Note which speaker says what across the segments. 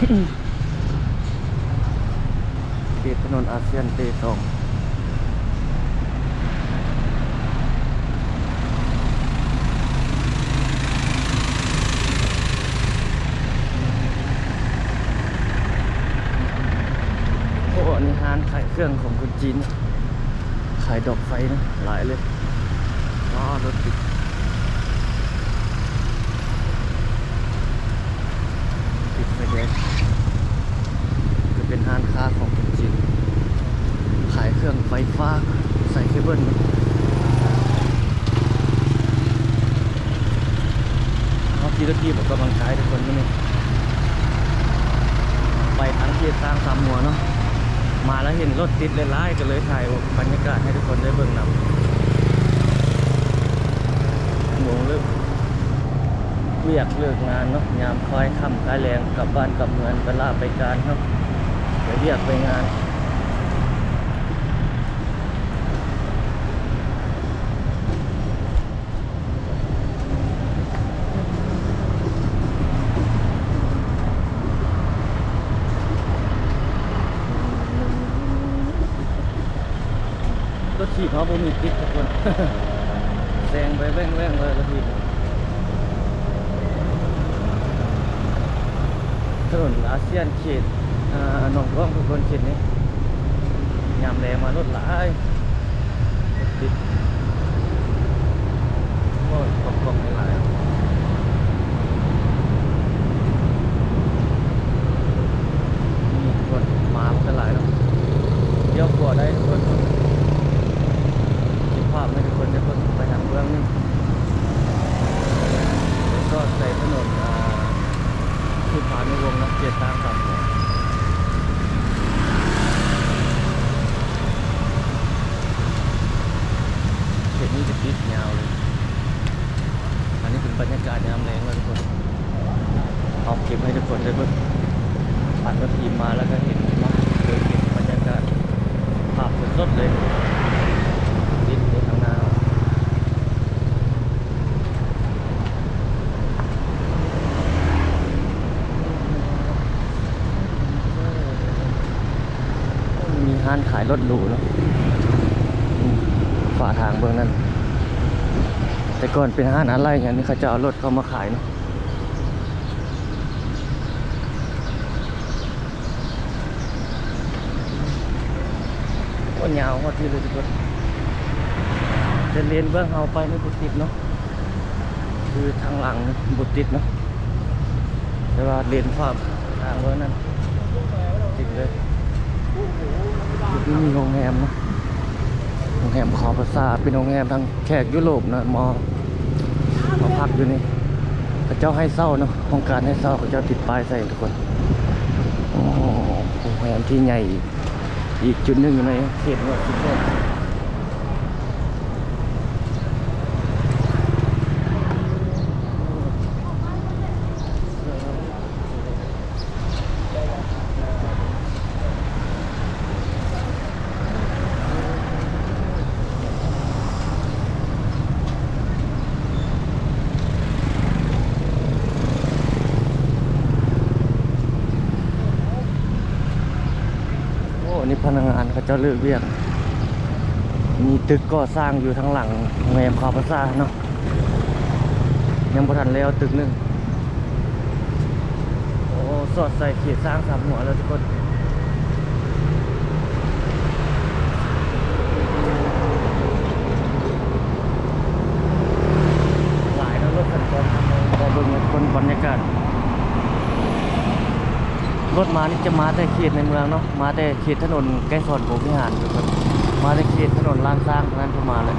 Speaker 1: กันเขตถนนอาเซียนเตสองโอ้อันนี่ร้านขายเครื่องของคนจีน ขายดอกไฟนะ หลายเลยอ๋อรถติด ติดไฟแดงจะเป็นห้านค้าของคนจีนขายเครื่องไฟฟ้า ใส่เคเบิลนะเขาทีละทีผมกำลังใช้ทุกคนนี่ไปทั้งที่สร้างสามหัวเนาะมาแล้วเห็นรถติดเลยไล่ก็เลยถ่ายบรรยากาศให้ทุกคนได้เบิ่งนำหมูเลิกเวียกเลิกงานเนาะยามคอยค่ำคายแรงกลับบ้านกลับเมืองไปลาไปการครับไปเรียกไปงาน รถถีบเขาบ่มีติดทุกคนแซงไปแว่งแว่งๆเลยรถถีถนนอาเซียนเขตหนองร่องทุกคนเขตนี้ยามแรงมารถหลายรถติดโอ้ยกล่องๆหลายนี่ทุกคนมากันหลายแล้วเดี๋ยวกว่าได้ทุกคนคิดภาพให้ทุกคนทุกคนไปทางเมืองนี่แล้วก็ใส่ถนนอ่า คือผ่านในวงนะเจ็ดตามสามหัวิดยาวเลย อันนี้เป็นบรรยากาศยามแรงเลยทุกคนเอาเก็บให้ทุกคนได้เบิ่งผ่านรถทีมมาแล้วก็เห็นเนาเลยเก็บบรรยากาศภาพสดๆเลยติดอยู่ข้างหน้ามีห้านขายรถหรูเนาะอืมฝาทางเบื้องนั้น แต่ก่อนเป็นห้านอะไรอย่างนี้เขาจะเอารถเข้ามาขายเนาะก็ยาวพอที่เลยทุกคนจะเรียนเบื้องเฮาไปในบุติดเนาะ คือทางหลังบุติดเนาะ แต่ว่าเรียนภาพทางเบื้องนั้นติดเลยจุดนี้มีโรงแรมนะโรงแรมขอประสาเป็นโรงแรมทางแขกยุโรปนะมอ พักอยู่นี่พระเจ้าให้เศร้าเนาะโครงการให้เศร้าพระเจ้าติดป้ายใส่ทุกคนโอ้โหโรงแรมที่ใหญ่อีกจุดหนึ่งอยู่ในเขตวัดสุโขทัยโอ้นี่ พนักงานเขาจะเลือกเรียก มีตึกก่อสร้างอยู่ทางหลังโรงแรมคาประสาเนาะยังบ่ทันแล้วตึกหนึงโอ้สอดใส่เขียสร้างสามหัวแล้วทุกคนหลายแล้วรถสัญจรทางเมืองพอเบิ่งคนบรรยากาศ รถมานี่จะมาแต่เขตในเมืองเนาะมาแต่เขตถนนใกล้สอนโบวิหารทุกคนมาแต่เขตถนนลานสร้างนั้นเข้ามาเลย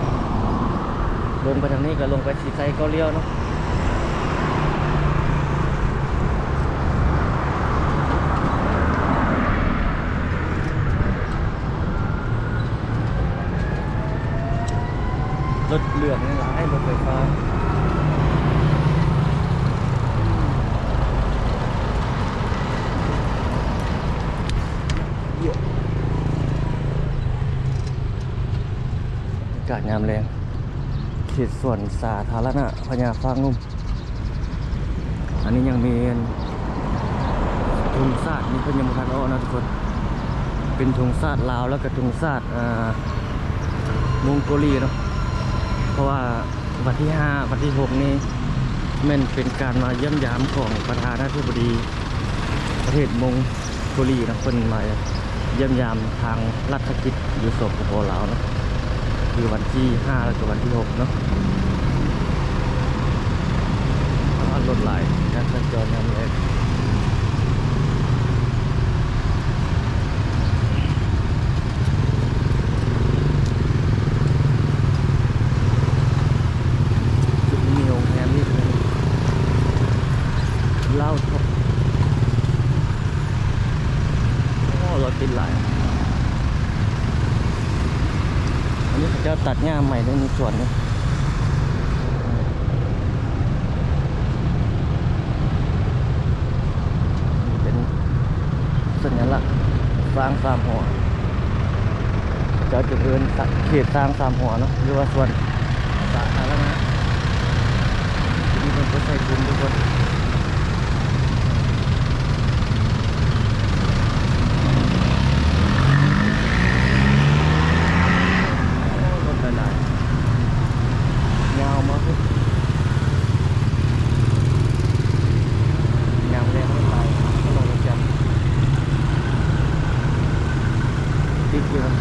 Speaker 1: ลงไปทางนี้ก็ลงไปสีไซก็เลี้ยวเนาะรถเหลืองนี่หลายรถไฟฟ้าากาศยามแรงเขตส่วนสาธารณะพญาฟางนุ่ม อันนี้ยังมีทุงซาดนี่เพิ่นยังบ่ทันเอนะทุกคน เป็นทุงซาดลาวแล้วก็ทุงซาดอ่ามองโกเลียเนาะ เพราะว่าวันที่5วันที่6นี่แม่นเป็นการมาเยี่ยมยามของประธานาธิบดีประเทศมองโกเลียนะเพิ่นมาเยี่ยมยามทางรัฐกิจอยู่สปปลาวเนาะ คือวันที่ 5 แล้วก็วันที่ 6 เนาะรถไหลายการสัญจรนำเลยจุดนี้มีโรงแรมนี่คือเหล้าท็อปโอ้รถติดหลาย อันนี้เขา จะตัดหญ้าใหม่ในมีส่วนนี้นี่เป็นสัญลักษณ์สร้างสามหัวเจ้าจุดเอินเขตสร้างสามหัวเนาะหรือว่าส่วนสาธารณะทีนี้มันก็ใส่ถุงทุกคนโอ้รถหลายๆยาวมากเลยยาวแรงไม่ไปก็ลงจำติดอยู่นะ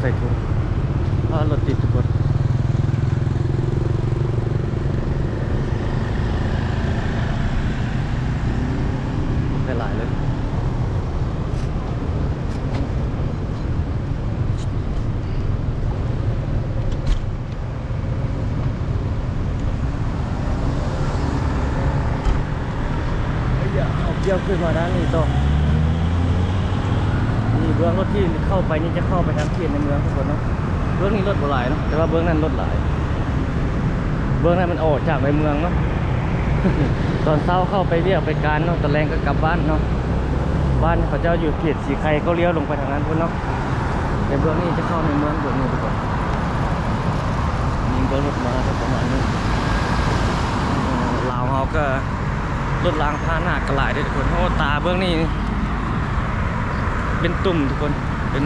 Speaker 1: ใส่ถุงเพราะรถติดทุกคนหลายๆเลย อย่าเอาเกี่ยว ขึ้นมาด้านนี้ต่อนี่เบื้องรถที่เข้าไปนี่จะเข้าไปทางเขตในเมืองทุกคนเนาะเบื้องนี้รถหลายเนาะแต่ว่าเบื้องนั้นรถหลาย เบื้องนั้นมันออกจากในเมืองเนาะตอนเช้าเข้าไปเรียกไปการเนาะตอนแรงก็กลับบ้านเนาะบ้านเขาเจ้าอยู่เขตสีไข่ก็เลี้ยวลงไปทางนั้นพุ่นเนาะแต่เบื้องนี้จะเข้าในเมืองเบื้องนี้ทุกคนนี่เบื้องรถมาประมาณนี้ลาวเขาก็ รถล้างพาหนากระหลายเด้อทุกคนโอ้ตาเบื้องนี้เป็นตุ่มทุกคนเป็น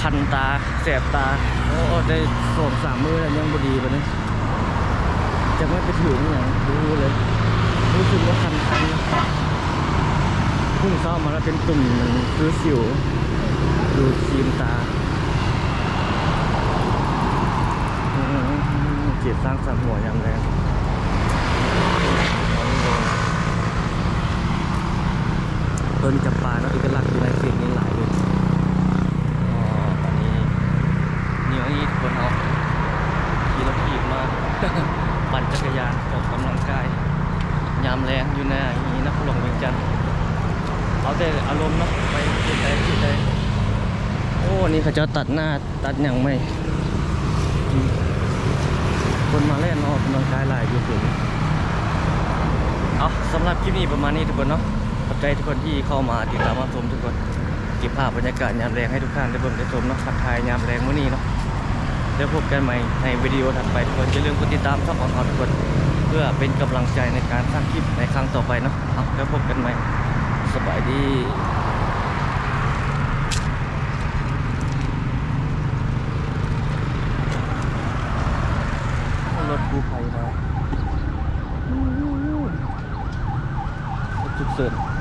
Speaker 1: คันตาแสบตาโอ้ได้สองสามมือแล้วยังบดีไปเลยจะไม่ไปถึงอย่างดูเลยรู้สึกว่าคันคันพุ่งเศร้ามาแล้วเป็นตุ่มมันคือสิวดูซีมตาเกียดสร้างสามหัวย่างแรง ต้นจำปาเนาะเอกลักษณ์อยู่ในเขตนี้หลายเลยอ๋อตอนนี้เหนี่วันนี้ทุกคนเอาขี่รถขี่มาปั่นจักรยานออกกำลังกาย ยามแรงอยู่ในอย่างนี้นะลงเวียงจันทน์เอาแต่อารมณ์เนาะไปจุดใดจุดใดโอ้นี่เขาจะตัดหน้าตัดอย่างไม่ คนมาเล่นออกกำลังกายหลายอยู่ถึงเอาสำหรับคลิปนี้ประมาณนี้ทุกคนเนาะ ขอบใจทุกคนที่เข้ามาติดตามรับชมทุกคนเก็บภาพบรรยากาศยามแรงให้ทุกท่านได้เบิ่งได้ชมเนาะทักทายยามแรงมื้อนี้เนาะเดี๋ยวพบกันใหม่ในวิดีโอถัดไปทุกคนอย่าลืมกดติดตามช่องของเราทุกคน เพื่อเป็นกำลังใจในการสร้างคลิปในครั้งต่อไปเนาะเอาแล้วพบกันใหม่สบายดีรถกู้ภัยมารถฉุกเฉิน